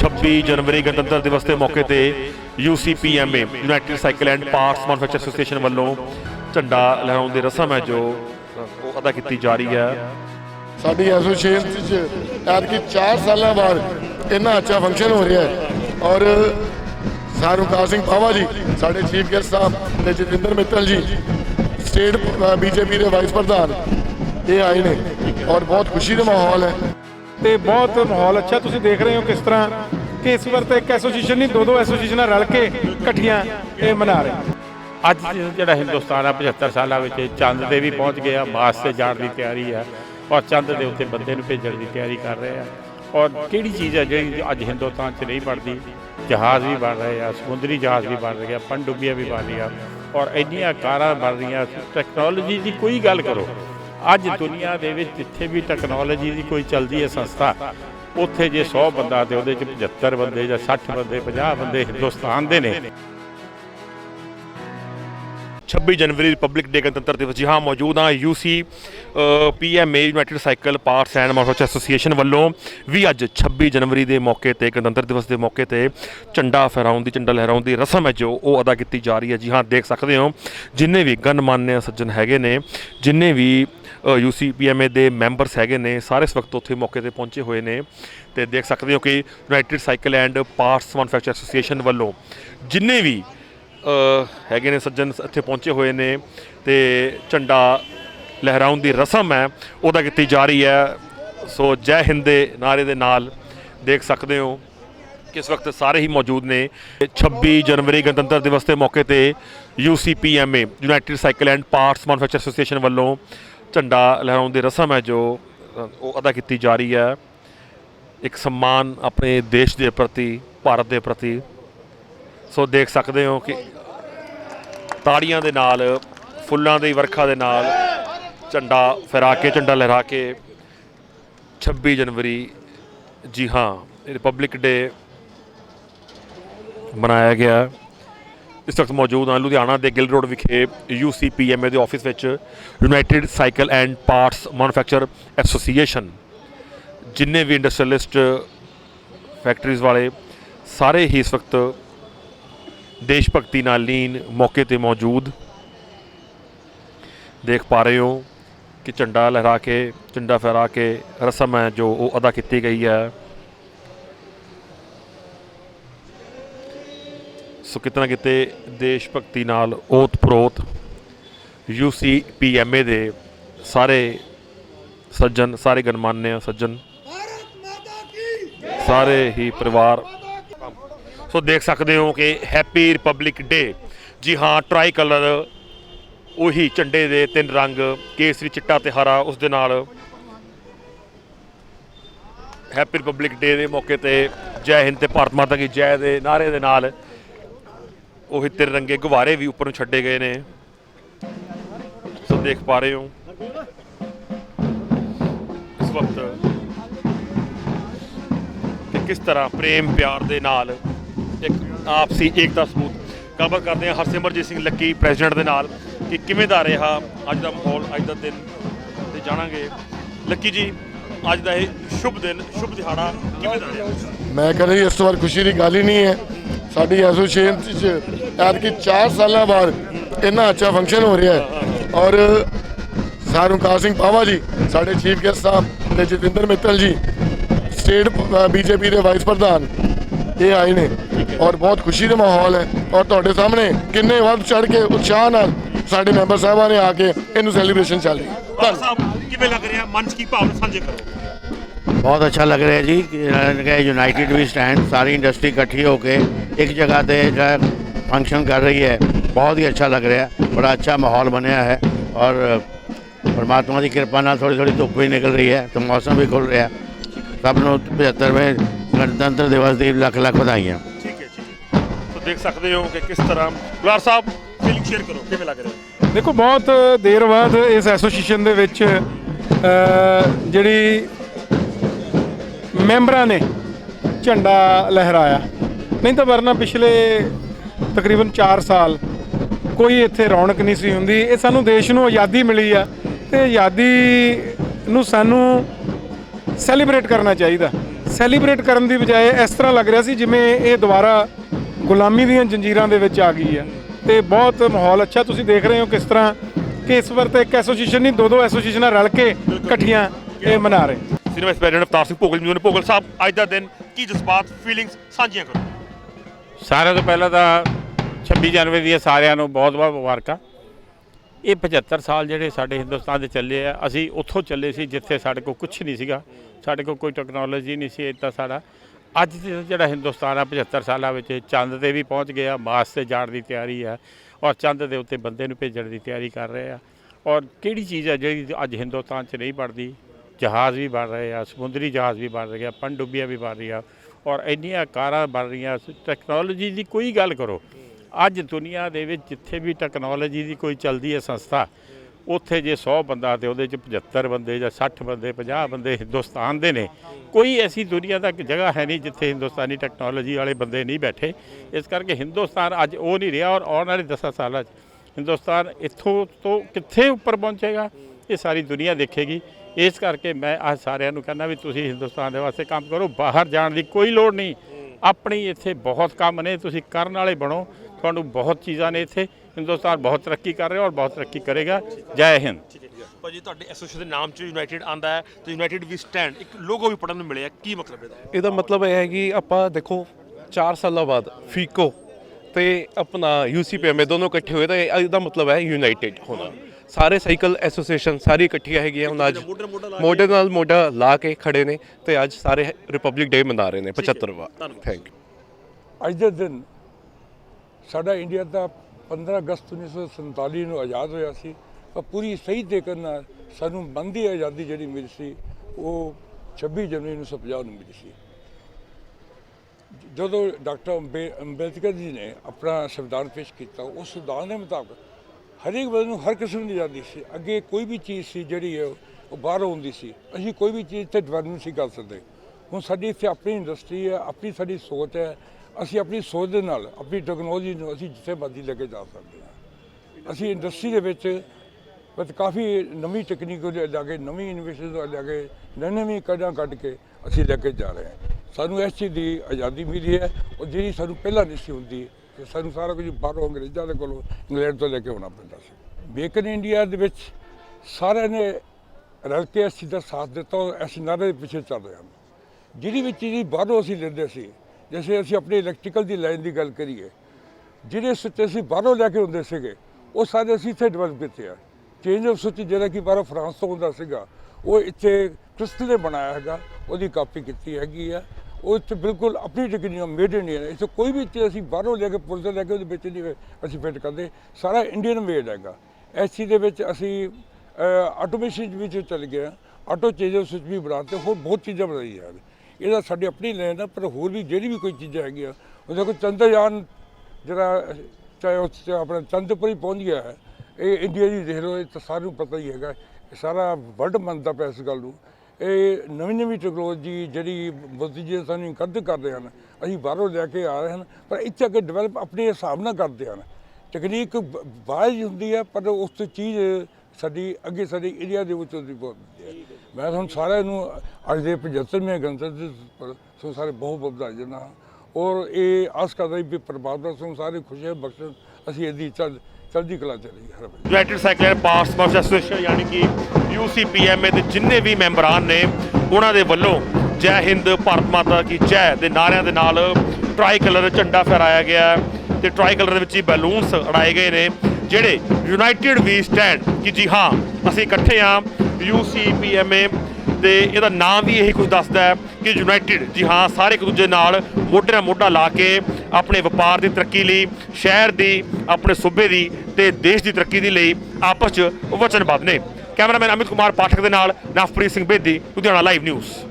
26 ਜਨਵਰੀ ਗਣਤੰਤਰ ਦਿਵਸ ਦੇ ਮੌਕੇ ਤੇ UCPMA united cycle and parts manufacture association ਵੱਲੋਂ ਝੰਡਾ ਲਹਿਰਾਉਣ ਦੀ ਰਸਮ ਹੈ ਜੋ ਉਹ ਅਦਾ ਕੀਤੀ ਜਾ ਰਹੀ ਹੈ। ਸਾਡੀ ਐਸੋਸੀਏਸ਼ਨ ਚ ਐਤਕੀ 4 ਸਾਲਾਂ ਬਾਅਦ ਇੰਨਾ ਅੱਛਾ ਫੰਕਸ਼ਨ ਹੋ ਰਿਹਾ ਹੈ। ਔਰ ਸਾਰੁਕਾਰ ਸਿੰਘ ਪਾਵਾ ਜੀ ਸਾਡੇ ਚੀਫ ਗੈਸਟ ਸਾਹਿਬ ਤੇ ਜਤਿੰਦਰ ਮਿੱਤਲ ਜੀ ਸਟੇਟ ਬੀਜੇਪੀ ਦੇ ਵਾਈਸ ਪ੍ਰਧਾਨ ਇਹ ਆਏ ਨੇ ਔਰ ਬਹੁਤ ਖੁਸ਼ੀ ਦਾ ਮਾਹੌਲ ਹੈ। ਤੇ ਬਹੁਤ ਮਾਹੌਲ ਅੱਛਾ ਤੁਸੀਂ ਦੇਖ ਰਹੇ ਹੋ ਕਿਸ ਤਰ੍ਹਾਂ ਕਿ ਇਸ ਵਾਰ ਤਾਂ ਇੱਕ ਐਸੋਸੀਏਸ਼ਨ ਨਹੀਂ ਦੋ ਦੋ ਐਸੋਸੀਏਸ਼ਨਾਂ ਰਲ ਕੇ ਇਕੱਠੀਆਂ ਇਹ ਮਨਾ ਰਹੇ ਅੱਜ ਜਿਹੜਾ ਹਿੰਦੁਸਤਾਨ ਆ 75 ਸਾਲਾਂ ਵਿੱਚ ਚੰਦ ਤੇ ਵੀ ਪਹੁੰਚ ਗਿਆ, ਮਾਸ ਤੇ ਜਾਣ ਦੀ ਤਿਆਰੀ ਆ ਔਰ ਚੰਦ ਦੇ ਉੱਤੇ ਬੰਦੇ ਨੂੰ ਭੇਜਣ ਦੀ ਤਿਆਰੀ ਕਰ ਰਹੇ ਆ। ਔਰ ਕਿਹੜੀ ਚੀਜ਼ ਹੈ ਜਿਹੜੀ ਅੱਜ ਹਿੰਦੁਸਤਾਨ 'ਚ ਨਹੀਂ ਬਣਦੀ? ਜਹਾਜ਼ ਵੀ ਬਣ ਰਹੇ ਆ, ਸਮੁੰਦਰੀ ਜਹਾਜ਼ ਵੀ ਬਣ ਰਹੇ ਆ, ਪਣਡੁੱਬੀਆਂ ਵੀ ਬਣ ਰਹੀਆਂ ਔਰ ਇੰਨੀਆਂ ਕਾਰਾਂ ਬਣ ਰਹੀਆਂ, ਟੈਕਨੋਲੋਜੀ ਦੀ ਕੋਈ ਗੱਲ ਕਰੋ। ਅੱਜ ਦੁਨੀਆ ਦੇ ਵਿੱਚ ਜਿੱਥੇ ਵੀ ਟੈਕਨੋਲੋਜੀ ਦੀ ਕੋਈ ਚੱਲਦੀ ਹੈ ਸੰਸਥਾ, ਉੱਥੇ ਜੇ 100 ਬੰਦਾ ਤੇ ਉਹਦੇ ਚ 75 ਬੰਦੇ ਜਾਂ 60 ਬੰਦੇ 50 ਬੰਦੇ ਹਿੰਦੁਸਤਾਨ ਦੇ ਨੇ। 26 ਜਨਵਰੀ ਰਿਪਬਲਿਕ ਡੇ ਗਣਤੰਤਰ ਦਿਵਸ, ਜੀ ਹਾਂ, ਮੌਜੂਦ ਹਾਂ U C P M A united cycle parts and motors association ਵੱਲੋਂ ਵੀ ਅੱਜ 26 ਜਨਵਰੀ ਦੇ ਮੌਕੇ ਤੇ, ਗਣਤੰਤਰ ਦਿਵਸ ਦੇ ਮੌਕੇ ਤੇ ਝੰਡਾ ਫਹਿਰਾਉਣ ਦੀ, ਝੰਡਾ ਲਹਿਰਾਉਣ ਦੀ ਰਸਮ ਹੈ ਜੋ ਉਹ ਅਦਾ ਕੀਤੀ ਜਾ ਰਹੀ ਹੈ। ਜੀ ਹਾਂ, ਦੇਖ ਸਕਦੇ ਹੋ, ਜਿੰਨੇ ਵੀ ਗਣਮਾਨਿਆ ਸੱਜਣ ਹੈਗੇ ਨੇ, ਜਿੰਨੇ ਵੀ ਯੂਸੀ ਪੀਐਮਏ ਦੇ ਮੈਂਬਰਸ ਹੈਗੇ ਨੇ, ਸਾਰੇ ਇਸ ਵਕਤ ਉੱਥੇ ਮੌਕੇ ਤੇ ਪਹੁੰਚੇ ਹੋਏ ਨੇ ਤੇ ਦੇਖ ਸਕਦੇ ਹੋ ਕਿ united cycle and parts manufacture association ਵੱਲੋਂ ਜਿੰਨੇ ਵੀ ਹੈਗੇ ਨੇ ਸੱਜਣ ਇੱਥੇ ਪਹੁੰਚੇ ਹੋਏ ਨੇ ਤੇ ਝੰਡਾ ਲਹਿਰਾਉਣ ਦੀ ਰਸਮ ਹੈ, ਉਹਦਾ ਕੀਤੀ ਜਾ ਰਹੀ ਹੈ। ਸੋ ਜੈ ਹਿੰਦ ਦੇ ਨਾਰੇ ਦੇ ਨਾਲ ਦੇਖ ਸਕਦੇ ਹੋ ਇਸ ਵਕਤ ਸਾਰੇ ਹੀ ਮੌਜੂਦ ਨੇ। 26 ਜਨਵਰੀ ਗਣਤੰਤਰ ਦਿਵਸ ਦੇ ਮੌਕੇ ਤੇ UCPMA united cycle and parts manufacture association ਵੱਲੋਂ ਝੰਡਾ ਲਹਿਰਾਉਣ ਦੀ ਰਸਮ ਹੈ ਜੋ ਉਹ ਅਦਾ ਕੀਤੀ ਜਾ ਰਹੀ ਹੈ। ਇੱਕ ਸਨਮਾਨ ਆਪਣੇ ਦੇਸ਼ ਦੇ ਪ੍ਰਤੀ, ਭਾਰਤ ਦੇ ਪ੍ਰਤੀ। ਸੋ ਦੇਖ ਸਕਦੇ ਹੋ ਕਿ ਤਾੜੀਆਂ ਦੇ ਨਾਲ, ਫੁੱਲਾਂ ਦੀ ਵਰਖਾ ਦੇ ਨਾਲ ਝੰਡਾ ਫਹਿਰਾ ਕੇ, ਝੰਡਾ ਲਹਿਰਾ ਕੇ 26 ਜਨਵਰੀ, ਜੀ ਹਾਂ ਰਿਪਬਲਿਕ ਡੇ ਮਨਾਇਆ ਗਿਆ। ਇਸ ਵਕਤ ਮੌਜੂਦ ਹਾਂ ਲੁਧਿਆਣਾ ਦੇ ਗਿੱਲ ਰੋਡ ਵਿਖੇ UCPMA ਦੇ ਆਫਿਸ ਵਿੱਚ united cycle and parts manufacture association ਜਿੰਨੇ ਵੀ ਇੰਡਸਟਰੀਅਲਿਸਟ ਫੈਕਟਰੀਜ਼ ਵਾਲੇ, ਸਾਰੇ ਹੀ ਇਸ ਵਕਤ ਦੇਸ਼ ਭਗਤੀ ਨਾਲ ਲੀਨ ਮੌਕੇ ਤੇ ਮੌਜੂਦ। ਦੇਖ ਪਾ ਰਹੇ ਹੋ ਕਿ ਝੰਡਾ ਲਹਿਰਾ ਕੇ, ਝੰਡਾ ਫਹਿਰਾ ਕੇ ਰਸਮ ਹੈ ਜੋ ਉਹ ਅਦਾ ਕੀਤੀ ਗਈ ਹੈ। ਸੋ ਕਿਤਨਾ ਕਿਤੇ ਦੇਸ਼ ਭਗਤੀ ਨਾਲ ਓਤ ਪ੍ਰੋਤ ਯੂਸੀ ਪੀਐਮਏ ਦੇ ਸਾਰੇ ਸੱਜਣ, ਸਾਰੇ ਗਣਮਾਨਿਆ ਸੱਜਣ, ਸਾਰੇ ਹੀ ਪਰਿਵਾਰ। ਸੋ ਦੇਖ ਸਕਦੇ ਹੋ ਕਿ ਹੈਪੀ ਰਿਪਬਲਿਕ ਡੇ ਜੀ ਹਾਂ ਟਰਾਈ ਕਲਰ ਉਹੀ ਝੰਡੇ ਦੇ ਤਿੰਨ ਰੰਗ, ਕੇਸਰੀ, ਚਿੱਟਾ ਤੇ ਹਰਾ, ਉਸ ਦੇ ਨਾਲ ਹੈਪੀ ਰਿਪਬਲਿਕ ਡੇ ਦੇ ਮੌਕੇ ਤੇ ਜੈ ਹਿੰਦ ਤੇ ਭਾਰਤ ਮਾਤਾ ਕੀ ਜੈ ਦੇ ਨਾਰੇ ਦੇ ਨਾਲ ਉਹੀ ਤਿੰਨ ਰੰਗੇ ਗੁਬਾਰੇ ਵੀ ਉੱਪਰ ਨੂੰ ਛੱਡੇ ਗਏ ਨੇ। ਸੋ ਦੇਖ ਪਾ ਰਹੇ ਹੋ। ਇਸ ਵਕਤ ਕਿ ਕਿਸ ਤਰ੍ਹਾਂ ਪ੍ਰੇਮ ਪਿਆਰ ਦੇ ਨਾਲ ਇੱਕ ਆਪਸੀ ਏਕਤਾ ਸਬੂਤ ਕਵਰ ਕਰਦੇ ਹਾਂ। ਹਰਸਿਮਰਜੀਤ ਸਿੰਘ ਲੱਕੀ, ਪ੍ਰੈਜ਼ੀਡੈਂਟ ਦੇ ਨਾਲ, ਕਿ ਕਿਵੇਂ ਦਾ ਰਿਹਾ ਅੱਜ ਦਾ ਮਾਹੌਲ, ਅੱਜ ਦਾ ਦਿਨ ਤੇ ਜਾਣਾਂਗੇ। ਲੱਕੀ ਜੀ, ਅੱਜ ਦਾ ਇਹ ਸ਼ੁਭ ਦਿਨ, ਸ਼ੁਭ ਦਿਹਾੜਾ ਕਿਵੇਂ ਦਾ ਰਿਹਾ? ਮੈਂ ਕਹਿੰਦਾ ਜੀ, ਇਸ ਤੋਂ ਬਾਅਦ ਖੁਸ਼ੀ ਦੀ ਗੱਲ ਹੀ ਨਹੀਂ ਹੈ। ਸਾਡੀ ਐਸੋਸੀਏਸ਼ਨ ਚ ਐਤਕੀ 4 ਸਾਲਾਂ ਬਾਅਦ ਇੰਨਾ ਅੱਛਾ ਫੰਕਸ਼ਨ ਹੋ ਰਿਹਾ ਹੈ। ਔਰ ਸਾਰੁਕਾਰ ਸਿੰਘ ਪਾਵਾ ਜੀ ਸਾਡੇ ਚੀਫ ਗੈਸਟ ਸਾਹਿਬ ਤੇ ਜਤਿੰਦਰ ਮਿੱਤਲ ਜੀ ਸਟੇਟ ਬੀਜੇਪੀ ਦੇ ਵਾਈਸ ਪ੍ਰਧਾਨ ਇਹ ਆਏ ਨੇ ਔਰ ਬਹੁਤ ਖੁਸ਼ੀ ਦਾ ਮਾਹੌਲ ਹੈ। ਔਰ ਤੁਹਾਡੇ ਸਾਹਮਣੇ ਕਿੰਨੇ ਵੱਧ ਚੜ ਕੇ ਉਤਸ਼ਾਹ ਨਾਲ ਸਾਡੇ ਮੈਂਬਰ ਸਾਹਿਬਾਂ ਨੇ ਆ ਕੇ ਇਹਨੂੰ ਸੈਲੀਬ੍ਰੇਸ਼ਨ ਚੱਲ ਰਹੀ ਹੈ। ਕਿਵੇਂ ਲੱਗ ਰਿਹਾ? ਮਨ 'ਚ ਕੀ ਭਾਵਨਾ ਸਾਂਝੇ ਕਰੋ। ਬਹੁਤ ਅੱਛਾ ਲੱਗ ਰਿਹਾ ਜੀ। ਕਿ ਇਹਨਾਂ ਨੇ ਯੂਨਾਈਟਿਡ ਵੀ ਸਟੈਂਡ ਸਾਰੀ ਇੰਡਸਟਰੀ ਇਕੱਠੀ ਹੋ ਕੇ ਇੱਕ ਜਗ੍ਹਾ ਤੇ ਜਿਹੜਾ ਫੰਕਸ਼ਨ ਕਰ ਰਹੀ ਹੈ ਬਹੁਤ ਹੀ ਅੱਛਾ ਲੱਗ ਰਿਹਾ ਬੜਾ ਅੱਛਾ ਮਾਹੌਲ ਬਣਿਆ ਹੈ ਔਰ ਪਰਮਾਤਮਾ ਦੀ ਕਿਰਪਾ ਨਾਲ ਥੋੜੀ ਥੋੜੀ ਧੁੱਪ ਵੀ ਨਿਕਲ ਰਹੀ ਹੈ ਤੇ ਮੌਸਮ ਵੀ ਖੁੱਲ ਰਿਹਾ। ਸਭ ਨੂੰ 75ਵੇਂ ਗਣਤੰਤਰ ਦਿਵਸ ਦੀ ਲੱਖ ਲੱਖ ਵਧਾਈਆਂ। ਠੀਕ ਹੈ ਠੀਕ ਹੈ। ਸੋ ਦੇਖ ਸਕਦੇ ਹੋ ਕਿ ਕਿਸ ਤਰ੍ਹਾਂ ਗੁਲਾਰ ਸਾਹਿਬ ਫੀਲਿੰਗ ਸ਼ੇਅਰ ਕਰੋ ਕਿਵੇਂ ਲੱਗ ਰਿਹਾ? ਦੇਖੋ ਬਹੁਤ ਦੇਰ ਬਾਅਦ ਇਸ ਐਸੋਸੀਏਸ਼ਨ ਦੇ ਵਿੱਚ ਜਿਹੜੀ ਮੈਂਬਰਾਂ ਨੇ ਝੰਡਾ ਲਹਿਰਾਇਆ। ਨਹੀਂ ਤਾਂ ਵਰਨਾ ਪਿਛਲੇ ਤਕਰੀਬਨ 4 ਸਾਲ ਕੋਈ ਇੱਥੇ ਰੌਣਕ ਨਹੀਂ ਸੀ ਹੁੰਦੀ। ਇਹ ਸਾਨੂੰ ਦੇਸ਼ ਨੂੰ ਆਜ਼ਾਦੀ ਮਿਲੀ ਆ ਤੇ ਆਜ਼ਾਦੀ ਨੂੰ ਸਾਨੂੰ ਸੈਲੀਬ੍ਰੇਟ ਕਰਨਾ ਚਾਹੀਦਾ। ਸੈਲੀਬ੍ਰੇਟ ਕਰਨ ਦੀ ਬਜਾਏ ਇਸ ਤਰ੍ਹਾਂ ਲੱਗ ਰਿਹਾ ਸੀ ਜਿਵੇਂ ਇਹ ਦੁਬਾਰਾ ਗੁਲਾਮੀ ਦੀਆਂ ਜੰਜੀਰਾਂ ਦੇ ਵਿੱਚ ਆ ਗਈ ਆ। ਤੇ ਬਹੁਤ ਮਾਹੌਲ ਅੱਛਾ ਤੁਸੀਂ ਦੇਖ ਰਹੇ ਹੋ ਕਿਸ ਤਰ੍ਹਾਂ ਕਿ ਇਸ ਵਾਰ ਤਾਂ ਇੱਕ ਐਸੋਸੀਏਸ਼ਨ ਨਹੀਂ ਦੋ ਦੋ ਐਸੋਸੀਏਸ਼ਨਾਂ ਰਲ ਕੇ ਇਕੱਠੀਆਂ ਇਹ ਮਨਾ ਰਹੇ। ਸਿਨੇਮਾ ਪ੍ਰੈਜ਼ੀਡੈਂਟ ਅਵਤਾਰ ਸਿੰਘ ਭੋਗਲ ਜੀ ਨੇ ਭੋਗਲ ਸਾਹਿਬ, ਅੱਜ ਦਾ ਦਿਨ, ਕੀ ਜਜ਼ਬਾਤ ਫੀਲਿੰਗਸ ਸਾਂਝੀਆਂ ਕਰੋ। ਸਾਰਿਆਂ ਤੋਂ ਪਹਿਲਾਂ ਤਾਂ 26 ਜਨਵਰੀ ਦੀਆਂ ਸਾਰਿਆਂ ਨੂੰ ਬਹੁਤ-ਬਹੁਤ ਮੁਬਾਰਕਾਂ। ਇਹ 75 ਸਾਲ ਜਿਹੜੇ ਸਾਡੇ ਹਿੰਦੁਸਤਾਨ ਦੇ ਚੱਲੇ ਆ, ਅਸੀਂ ਉੱਥੋਂ ਚੱਲੇ ਸੀ ਜਿੱਥੇ ਸਾਡੇ ਕੋਲ ਕੁਝ ਨਹੀਂ ਸੀਗਾ, ਸਾਡੇ ਕੋਲ ਕੋਈ ਟੈਕਨੋਲੋਜੀ ਨਹੀਂ ਸੀ ਇੱਦਾਂ ਸਾਡਾ ਅੱਜ ਜਿਹੜਾ ਹਿੰਦੁਸਤਾਨ ਆ 75 ਸਾਲਾਂ ਵਿੱਚ ਚੰਦ ਤੇ ਵੀ ਪਹੁੰਚ ਗਿਆ ਮਾਸ ਤੇ ਜਾਣ ਦੀ ਤਿਆਰੀ ਆ ਔਰ ਚੰਦ ਦੇ ਉੱਤੇ ਬੰਦੇ ਨੂੰ ਭੇਜਣ ਦੀ ਤਿਆਰੀ ਕਰ ਰਹੇ ਆ। ਔਰ ਕਿਹੜੀ ਚੀਜ਼ ਆ ਜਿਹੜੀ ਅੱਜ ਹਿੰਦੁਸਤਾਨ 'ਚ ਨਹੀਂ ਬਣਦੀ ਜਹਾਜ਼ ਵੀ ਬਣ ਰਹੇ ਆ, ਸਮੁੰਦਰੀ ਜਹਾਜ਼ ਵੀ ਬਣ ਰਹੇ ਆ ਪਣਡੁੱਬੀਆਂ ਵੀ ਬਣ ਰਹੀਆਂ। ਔਰ ਇੰਨੀਆਂ ਕਾਰਾਂ ਬਣ ਰਹੀਆਂ ਟੈਕਨੋਲੋਜੀ ਦੀ ਕੋਈ ਗੱਲ ਕਰੋ। ਅੱਜ ਦੁਨੀਆ ਦੇ ਵਿੱਚ ਜਿੱਥੇ ਵੀ ਟੈਕਨੋਲੋਜੀ ਦੀ ਕੋਈ ਚੱਲਦੀ ਹੈ ਸੰਸਥਾ, ਉੱਥੇ ਜੇ 100 ਬੰਦਾ ਤੇ ਉਹਦੇ ਚ 75 ਬੰਦੇ ਜਾਂ 60 ਬੰਦੇ 50 ਬੰਦੇ ਹਿੰਦੁਸਤਾਨ ਦੇ ਨੇ, ਕੋਈ ਐਸੀ ਦੁਨੀਆ ਦਾ ਜਗ੍ਹਾ ਹੈ ਨਹੀਂ ਜਿੱਥੇ ਹਿੰਦੁਸਤਾਨੀ ਟੈਕਨੋਲੋਜੀ ਵਾਲੇ ਬੰਦੇ ਨਹੀਂ ਬੈਠੇ। ਇਸ ਕਰਕੇ ਹਿੰਦੁਸਤਾਨ ਅੱਜ ਉਹ ਨਹੀਂ ਰਿਹਾ ਔਰ ਆਉਣ ਵਾਲੇ 10 ਸਾਲਾਂ 'ਚ ਹਿੰਦੁਸਤਾਨ ਇੱਥੋਂ ਤੋਂ ਕਿੱਥੇ ਉੱਪਰ ਪਹੁੰਚੇਗਾ, ਇਹ ਸਾਰੀ ਦੁਨੀਆ ਦੇਖੇਗੀ। ਇਸ ਕਰਕੇ ਮੈਂ ਅੱਜ ਸਾਰਿਆਂ ਨੂੰ ਕਹਿੰਦਾ ਵੀ ਤੁਸੀਂ ਹਿੰਦੁਸਤਾਨ ਦੇ ਵਾਸਤੇ ਕੰਮ ਕਰੋ ਬਾਹਰ ਜਾਣ ਦੀ ਕੋਈ ਲੋੜ ਨਹੀਂ। ਆਪਣੀ ਇੱਥੇ ਬਹੁਤ ਕੰਮ ਨੇ ਤੁਸੀਂ ਕਰਨ ਵਾਲੇ ਬਣੋ। ਤੁਹਾਨੂੰ ਬਹੁਤ ਚੀਜ਼ਾਂ ਨੇ ਇੱਥੇ। ਹਿੰਦੁਸਤਾਨ ਬਹੁਤ ਤਰੱਕੀ ਕਰ ਰਿਹਾ ਔਰ ਬਹੁਤ ਤਰੱਕੀ ਕਰੇਗਾ। ਜੈ ਹਿੰਦ। ਭਾਜੀ ਤੁਹਾਡੇ ਐਸੋਸੀਏਸ਼ਨ ਦੇ ਨਾਮ 'ਚ ਯੂਨਾਈਟਿਡ ਆਂਦਾ ਹੈ ਤੇ ਯੂਨਾਈਟਿਡ ਵੀ ਸਟੈਂਡ ਇੱਕ ਲੋਗੋ ਵੀ ਪੜਨ ਨੂੰ ਮਿਲਿਆ। ਕੀ ਮਤਲਬ ਇਹਦਾ? ਇਹਦਾ ਮਤਲਬ ਇਹ ਹੈ ਕਿ ਆਪਾਂ ਦੇਖੋ 4 ਸਾਲਾਂ ਬਾਅਦ ਫੀਕੋ ਤੇ ਆਪਣਾ ਯੂਸੀਪੀਐਮਏ ਦੋਨੋਂ ਇਕੱਠੇ ਹੋਏ ਤਾਂ ਇਹ- ਇਹਦਾ ਮਤਲਬ ਹੈ ਯੂਨਾਈਟਿਡ ਹੋਣਾ। ਸਾਰੇ ਸਾਈਕਲ ਐਸੋਸੀਏਸ਼ਨ ਸਾਰੀ ਇਕੱਠੀਆਂ ਹੈਗੀਆਂ ਹੁਣ ਅੱਜ ਮੋਢੇ ਨਾਲ ਮੋਢਾ ਲਾ ਕੇ? ਖੜੇ ਨੇ ਤੇ ਅੱਜ ਸਾਰੇ ਰਿਪਬਲਿਕ ਡੇ ਮਨਾ ਰਹੇ ਨੇ 75ਵਾਂ ਥੈਂਕ ਯੂ ਅੱਜ ਦੇ ਦਿਨ ਸਾਡਾ ਇੰਡੀਆ ਦਾ 15 ਅਗਸਤ 1947 ਨੂੰ ਆਜ਼ਾਦ ਹੋਇਆ ਸੀ। ਪਰ ਪੂਰੀ ਸਹੀ ਤਰੀਕੇ ਨਾਲ ਸਾਨੂੰ ਬੰਦੀ ਆਜ਼ਾਦੀ ਜਿਹੜੀ ਮਿਲੀ ਸੀ ਉਹ 26 ਜਨਵਰੀ 1950 ਨੂੰ ਮਿਲੀ ਸੀ। ਜਦੋਂ ਡਾਕਟਰ ਅੰਬੇ- ਅੰਬੇਦਕਰ ਜੀ ਨੇ ਆਪਣਾ ਸੰਵਿਧਾਨ ਪੇਸ਼ ਕੀਤਾ ਉਸ ਸੰਵਿਧਾਨ ਦੇ ਮੁਤਾਬਕ ਹਰੇਕ ਬੰਦੇ ਨੂੰ ਹਰ ਕਿਸਮ ਦੀ ਆਜ਼ਾਦੀ ਸੀ। ਅੱਗੇ ਕੋਈ ਵੀ ਚੀਜ਼ ਸੀ ਜਿਹੜੀ ਹੈ, ਉਹ ਬਾਹਰ ਆਉਂਦੀ ਸੀ। ਅਸੀਂ ਕੋਈ ਵੀ ਚੀਜ਼ ਤੇ ਡਿਵੈਲਪ ਨਹੀਂ ਸੀ ਕਰ ਸਕਦੇ। ਹੁਣ ਸਾਡੀ ਇੱਥੇ ਆਪਣੀ ਇੰਡਸਟਰੀ ਹੈ, ਆਪਣੀ ਸਾਡੀ ਸੋਚ ਹੈ। ਅਸੀਂ ਆਪਣੀ ਸੋਚ ਦੇ ਨਾਲ, ਆਪਣੀ ਟੈਕਨੋਲੋਜੀ ਨੂੰ ਅਸੀਂ ਜਿੱਥੇ ਮਰਜ਼ੀ ਲੈ ਕੇ ਜਾ ਸਕਦੇ ਹਾਂ। ਅਸੀਂ ਇੰਡਸਟਰੀ ਦੇ ਵਿੱਚ ਬਸ ਕਾਫੀ ਨਵੀਂ ਟੈਕਨੀਕ ਦੇ ਲਾ ਕੇ, ਨਵੀਂ ਇਨੋਵੇਸ਼ਨ ਲੈ ਕੇ ਨਵੀਂ ਨਵੀਂ ਕੜਾਂ ਕੱਢ ਕੇ ਅਸੀਂ ਲੈ ਕੇ ਜਾ ਰਹੇ ਹਾਂ। ਸਾਨੂੰ ਇਸ ਚੀਜ਼ ਦੀ ਆਜ਼ਾਦੀ ਮਿਲੀ ਹੈ। ਔਰ ਜਿਹੜੀ ਸਾਨੂੰ ਪਹਿਲਾਂ ਨਹੀਂ ਸੀ ਹੁੰਦੀ ਕਿ ਸਾਨੂੰ ਸਾਰਾ ਕੁਝ ਬਾਹਰੋਂ ਅੰਗਰੇਜ਼ਾਂ ਦੇ ਕੋਲੋਂ ਇੰਗਲੈਂਡ ਤੋਂ ਲੈ ਕੇ ਆਉਣਾ ਪੈਂਦਾ ਸੀ। ਬੇਕਨ ਇੰਡੀਆ ਦੇ ਵਿੱਚ ਸਾਰਿਆਂ ਨੇ ਰਲ ਕੇ ਅਸੀਂ ਦਾ ਸਾਥ ਦਿੱਤਾ ਔਰ ਅਸੀਂ ਨਾਰੇ ਦੇ ਪਿੱਛੇ ਚੱਲ ਰਹੇ ਹਾਂ। ਜਿਹੜੀ ਵੀ ਚੀਜ਼ ਬਾਹਰੋਂ ਅਸੀਂ ਲੈਂਦੇ ਸੀ, ਜਿਵੇਂ ਅਸੀਂ ਆਪਣੇ ਇਲੈਕਟ੍ਰੀਕਲ ਦੀ ਲਾਈਨ ਦੀ ਗੱਲ ਕਰੀਏ ਜਿਹੜੇ ਸੁੱਚ ਅਸੀਂ ਬਾਹਰੋਂ ਲੈ ਕੇ ਹੁੰਦੇ ਸੀਗੇ, ਉਹ ਸਾਰੇ ਅਸੀਂ ਇੱਥੇ ਡਿਵੈਲਪ ਕੀਤੇ ਆ। ਚੇਂਜ ਆਫ ਸੁੱਚ ਜਿਹੜਾ ਕਿ ਬਾਹਰੋਂ ਫਰਾਂਸ ਤੋਂ ਹੁੰਦਾ ਸੀਗਾ, ਉਹ ਇੱਥੇ ਕ੍ਰਿਸਟਲ ਨੇ ਬਣਾਇਆ ਹੈਗਾ, ਉਹਦੀ ਕਾਪੀ ਕੀਤੀ ਹੈਗੀ ਆ। ਉਹ ਇੱਥੇ ਬਿਲਕੁਲ ਆਪਣੀ ਟੈਕਨੀਕ ਮੇਡ ਇੰਡੀਅਨ ਇੱਥੇ ਕੋਈ ਵੀ ਚੀਜ਼ ਅਸੀਂ ਬਾਹਰੋਂ ਲੈ ਕੇ ਪੁਲਿਸ ਲੈ ਕੇ ਉਹਦੇ ਵਿੱਚ ਨਹੀਂ ਅਸੀਂ ਫਿੱਟ ਕਰਦੇ। ਸਾਰਾ ਇੰਡੀਅਨ ਮੇਡ ਹੈਗਾ। ਇਸ ਚੀਜ਼ ਦੇ ਵਿੱਚ ਅਸੀਂ ਆਟੋਮੇਸ਼ਨ ਵਿੱਚ ਚੱਲ ਗਏ ਹਾਂ। ਆਟੋ ਚੇਂਜ ਵਿੱਚ ਸੁੱਚ ਵੀ ਬਣਾਤੇ ਹੋਰ ਬਹੁਤ ਚੀਜ਼ਾਂ ਬਣਾਈ ਯਾਰ। ਇਹਦਾ ਸਾਡੀ ਆਪਣੀ ਲੈਣ ਆ, ਪਰ ਹੋਰ ਵੀ ਜਿਹੜੀ ਵੀ ਕੋਈ ਚੀਜ਼ਾਂ ਹੈਗੀਆਂ, ਉਹ ਦੇਖੋ ਚੰਦਰਯਾਨ ਜਿਹੜਾ, ਚਾਹੇ ਉਹ ਆਪਣਾ ਚੰਦ ਹੀ ਪਹੁੰਚ ਗਿਆ ਹੈ, ਇਹ ਇੰਡੀਆ ਦੀ ਦੇਖ ਲਓ, ਇਹ ਤਾਂ ਸਾਰਿਆਂ ਨੂੰ ਪਤਾ ਹੀ ਹੈਗਾ। ਇਹ ਸਾਰਾ ਵਰਲਡ ਮੰਨਦਾ ਪਿਆ ਇਸ ਗੱਲ ਨੂੰ। ਇਹ ਨਵੀਂ ਨਵੀਂ ਟੈਕਨੋਲੋਜੀ ਜਿਹੜੀ ਮੋਦੀ ਜੀ ਸਾਨੂੰ ਕੱਢ ਕਰਦੇ ਹਨ, ਅਸੀਂ ਬਾਹਰੋਂ ਲੈ ਕੇ ਆ ਰਹੇ ਹਨ, ਪਰ ਇੱਥੇ ਅੱਗੇ ਡਿਵੈਲਪ ਆਪਣੇ ਹਿਸਾਬ ਨਾਲ ਕਰਦੇ ਹਨ। ਟੈਕਨੀਕ ਬ- ਬਾਹਰ ਹੁੰਦੀ ਹੈ, ਪਰ ਉਸ ਤੋਂ ਚੀਜ਼ ਸਾਡੀ ਅੱਗੇ ਸਾਡੀ ਇੰਡੀਆ ਦੇ ਵਿੱਚ ਉਹਦੀ ਬਹੁਤ ਮੈਂ ਤੁਹਾਨੂੰ ਸਾਰਿਆਂ ਨੂੰ ਅੱਜ ਦੇ 75ਵੇਂ ਗਣਤੰਤਰ ਸੋ ਸਾਰੇ ਬਹੁਤ ਬਹੁਤ ਵਧਾਈ ਦਿੰਦਾ ਹਾਂ। ਔਰ ਇਹ ਆਸ ਕਰਦਾ ਵੀ ਪਰਮਾਤਮਾ ਸਾਨੂੰ ਸਾਰੇ ਖੁਸ਼ੀਆਂ ਬਖਸ਼ਣ ਅਸੀਂ ਇਹਦੀ ਇੱਛਾ ਚੜ੍ਹਦੀ ਕਲਾ ਚ ਹਰ ਵੇਲੇ। United cycle and powers association ਯਾਨੀ ਕਿ U C P M A ਦੇ ਜਿੰਨੇ ਵੀ ਮੈਂਬਰਾਨ ਨੇ, ਉਹਨਾਂ ਦੇ ਵੱਲੋਂ ਜੈ ਹਿੰਦ, ਭਾਰਤ ਮਾਤਾ ਕੀ ਜੈ ਦੇ ਨਾਰਿਆਂ ਦੇ ਨਾਲ ਟਰਾਈ ਕਲਰ ਝੰਡਾ ਫਹਿਰਾਇਆ ਗਿਆ ਹੈ ਤੇ ਟਰਾਈ ਕਲਰ ਦੇ ਵਿੱਚ ਹੀ ਬੈਲੂਨਸ ਅੜਾਏ ਗਏ ਨੇ, ਜਿਹੜੇ ਯੂਨਾਈਟਿਡ ਵੀ ਸਟੈਂਡ ਕਿ ਜੀ ਹਾਂ, ਅਸੀਂ ਇਕੱਠੇ ਹਾਂ ਯੂਸੀਪੀਐਮਏ ਤੇ ਇਹਦਾ ਨਾਮ ਵੀ ਇਹੀ ਕੁਝ ਦੱਸਦਾ ਹੈ ਕਿ ਯੂਨਾਈਟਿਡ, ਜੀ ਹਾਂ, ਸਾਰੇ ਇੱਕ ਦੂਜੇ ਨਾਲ ਮੋਢੇ ਨਾਲ ਮੋਢਾ ਲਾ ਕੇ ਆਪਣੇ ਵਪਾਰ ਦੀ ਤਰੱਕੀ ਲਈ, ਸ਼ਹਿਰ ਦੀ, ਆਪਣੇ ਸੂਬੇ ਦੀ ਤੇ ਦੇਸ਼ ਦੀ ਤਰੱਕੀ ਦੇ ਲਈ ਆਪਸ 'ਚ ਵਚਨਬੱਧ ਨੇ। ਕੈਮਰਾਮੈਨ ਅਮਿਤ ਕੁਮਾਰ, ਪਾਠਕ ਦੇ ਨਾਲ ਨਵਪ੍ਰੀਤ ਸਿੰਘ ਬੇਦੀ, ਲੁਧਿਆਣਾ ਲਾਈਵ ਨਿਊਜ਼